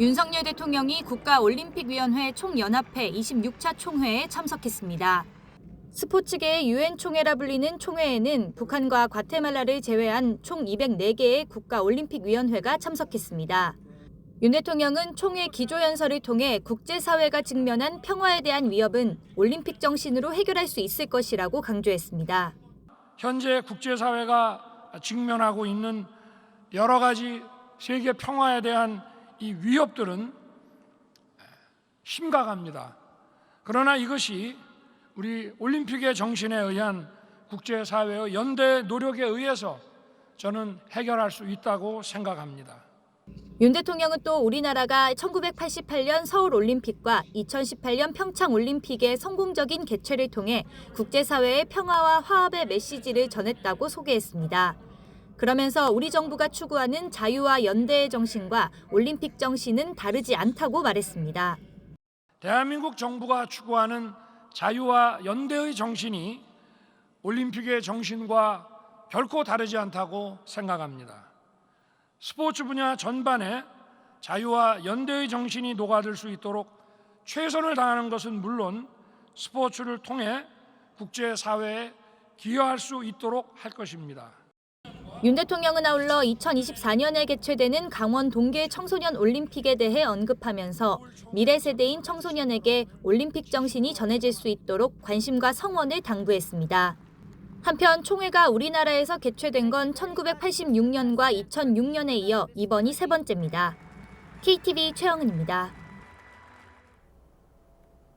윤석열 대통령이 국가올림픽위원회 총연합회 26차 총회에 참석했습니다. 스포츠계의 유엔 총회라 불리는 총회에는 북한과 과테말라를 제외한 총 204개의 국가올림픽위원회가 참석했습니다. 윤 대통령은 총회 기조연설을 통해 국제사회가 직면한 평화에 대한 위협은 올림픽 정신으로 해결할 수 있을 것이라고 강조했습니다. 현재 국제사회가 직면하고 있는 여러 가지 세계 평화에 대한 이 위협들은 심각합니다. 그러나 이것이 우리 올림픽의 정신에 의한 국제사회의 연대 노력에 의해서 저는 해결할 수 있다고 생각합니다. 윤 대통령은 또 우리나라가 1988년 서울 올림픽과 2018년 평창 올림픽의 성공적인 개최를 통해 국제사회의 평화와 화합의 메시지를 전했다고 소개했습니다. 그러면서 우리 정부가 추구하는 자유와 연대의 정신과 올림픽 정신은 다르지 않다고 말했습니다. 대한민국 정부가 추구하는 자유와 연대의 정신이 올림픽의 정신과 결코 다르지 않다고 생각합니다. 스포츠 분야 전반에 자유와 연대의 정신이 녹아들 수 있도록 최선을 다하는 것은 물론 스포츠를 통해 국제사회에 기여할 수 있도록 할 것입니다. 윤 대통령은 아울러 2024년에 개최되는 강원 동계 청소년 올림픽에 대해 언급하면서 미래 세대인 청소년에게 올림픽 정신이 전해질 수 있도록 관심과 성원을 당부했습니다. 한편 총회가 우리나라에서 개최된 건 1986년과 2006년에 이어 이번이 세 번째입니다. KTV 최영은입니다.